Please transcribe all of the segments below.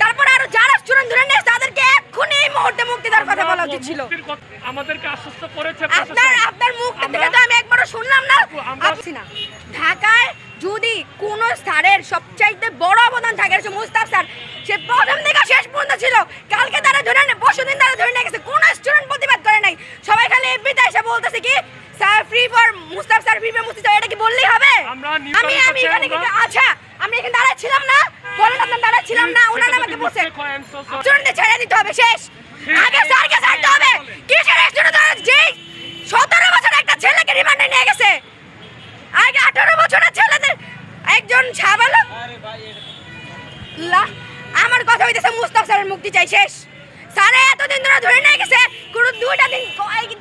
তারপর আরও যারা স্টুডেন্ট ধরে নিয়েছে তাদেরকে এক্ষুনি এই মুহূর্তে মুক্তি দেওয়ার কথা বলা উচিত ছিল। আমাদেরকে আশ্বস্ত করেছে আপনার আপনার মুখ থেকে তো আমি একবারও শুনলাম না। আপনি না ঢাকায় যদি কোন স্যারের সবচাইতে বড় অবদান থাকে সে মুস্তাফ স্যার সে প্রথম থেকে শেষ পর্যন্ত ছিল। কালকে তারা ধরে নেয় পরশু দিন তারা ধরে নিয়ে গেছে। কোন স্টুডেন্ট প্রতিবাদ করে নাই। সবাই খালি এফবিতে এসে বলতেছে কি sir free for Mustaf sir free for Mustaf এটা কি বললেই হবে? আমি আমি এখানে আচ্ছা আমি এখানে দাঁড়ায় ছিলাম না। বলেন আপনার দাঁড়ায় ছিলাম না ওনারা আমাকে sorry. স্টুডেন্টদের ছেড়ে দিতে হবে শেষ। আগে। স্যারকে ছাড়তে হবে। কিসের স্টুডেন্ট যে সতেরো বছর একটা ছেলেকে রিমান্ডে নিয়ে গেছে। আগে আঠারো বছরের ছেলেদের একজন ছাবালক লা আমার কথা হইতেছে মুস্তাফ স্যারের মুক্তি চাই শেষ। স্যারে এতদিন ধরে ধরে নিয়ে গেছে কোনো দুইটা দিন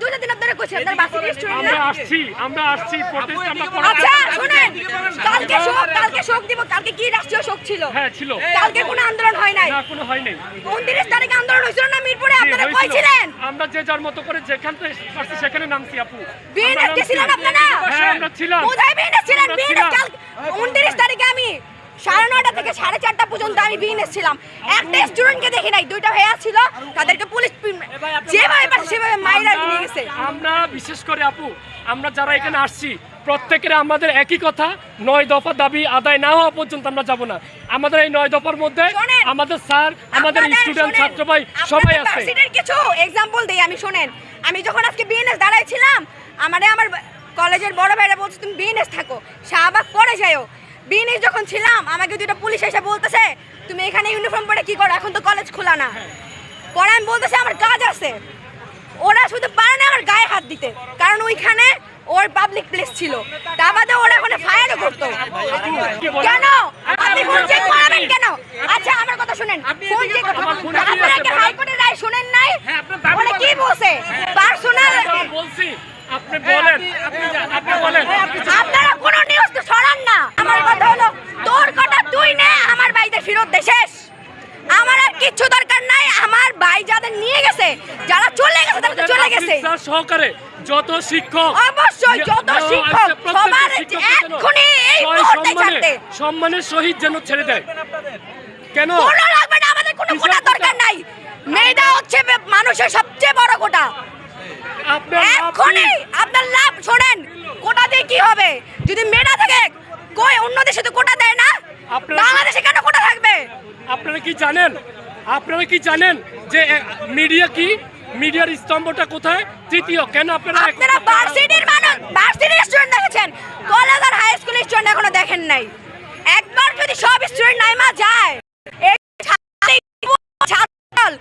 দুইটা দিন ধরে কইছে আপনার বাসির আমরা আসছি আমরা আসছি প্রোটেস্ট আমরা আচ্ছা শুনেন করছি। কালকে শোক কালকে শোক দিব কালকে কি রাষ্ট্রীয় শোক ছিল? হ্যাঁ ছিল। কালকে কোনো আন্দোলন হয় নাই? না কোনো হয় নাই। উনত্রিশ তারিখে আন্দোলন হয়েছিল না মিরপুরে? আপনারা হয়েছিল। কইছিলেন? আমরা যে যার মতো করে যেখান থেকে পারছি সেখানে নামছি আপু। বিএনএস আমরা গেছিলেন আপনারা? হ্যাঁ আমরা ছিলাম। কোথায় বিএনএস ছিলেন। আমরা কাল উনত্রিশ তারিখে আমি সাড়ে নয়টা থেকে সাড়ে চারটা পর্যন্ত আমি বিএনএস ছিলাম। একটা স্টুডেন্টকে দেখি নাই দুইটা ভাইয়া ছিল তাদেরকে পুলিশ যেভাবে পারছে সেভাবে মাইরা নিয়ে গেছে। আমরা বিশেষ করে আপু আমরা যারা এখানে আসছি প্রত্যেকের আমাদের একই কথা নয় দফা দাবি আদায় না হওয়া পর্যন্ত আমরা যাব না। আমাদের এই নয় দফার মধ্যে। আমাদের স্যার আমাদের স্টুডেন্ট ছাত্র ভাই সবাই আছে। কিছু এক্সাম্পল দেই আমি শোনেন। আমি যখন আজকে বিএনএস দাঁড়াইছিলাম আমারে আমার কলেজের বড় ভাইরা বলছে তুমি বিএনএস থাকো শাহবাগ পরে যাও বিএনএস যখন ছিলাম আমাকে দুটো পুলিশ এসে বলতেছে তুমি এখানে ইউনিফর্ম পরে কি করো? এখন তো কলেজ খোলা না। পরে আমি বলতেছে আমার কাজ আছে। ওরা শুধু পারে না আমার গায়ে হাত দিতে। কারণ ওইখানে ওর পাবলিক প্লেস ছিল। তা বাদে ওরা ওখানে ফায়ারও করতো। কেন? আপনি ফোন চেক করাবেন কেন? আচ্ছা আমার কথা শুনেন। ফোন চেক আপনারা কি হাইকোর্টের রায় শুনেন নাই? হ্যাঁ, ওরা কি। বলছে? পার্সোনাল আমরা বলছি আপনি বলেন। আপনি বলেন আপনারা কোনো নিউজ তো ছড়ান না আমার কথা হলো তোর কথা তুই নে আমার ভাইদের ফেরত দে শেষ আমার আর কিচ্ছু দরকার নাই আমার ভাই যাদের নিয়ে গেছে। যারা চলে গেছে তারা তো চলে গেছে। সহকারে যত শিক্ষক অবশ্যই যত শিক্ষক সবার এক্ষুনি এই মুহূর্তে ছাড়তে। সম্মানের সহিত যেন ছেড়ে দেয়। কেন? কোনো লাগবে না আমাদের কোনো কোটা? দরকার নাই। মেয়েটা হচ্ছে মানুষের সবচেয়ে বড় কোটা আপনার লাভ এক্ষুনি কি? আপনার লাভ শোনেন কোটা দিয়ে কি হবে? যদি মেয়েটা থাকে কই অন্য দেশে তো কোটা দেয় না? বাংলাদেশে কেন কোটা থাকবে? আপনারা কি জানেন? আপনারা কি জানেন যে মিডিয়া কি? মিডিয়ার স্তম্ভটা কোথায়? তৃতীয় কেন আপনারা আপনারা ভার্সিটির মানুষ ভার্সিটির স্টুডেন্ট দেখেছেন? কলেজ আর হাই স্কুলের স্টুডেন্ট এখনও দেখেন নাই। একবার যদি সব স্টুডেন্ট নাইমা যায় এই ছাত্র-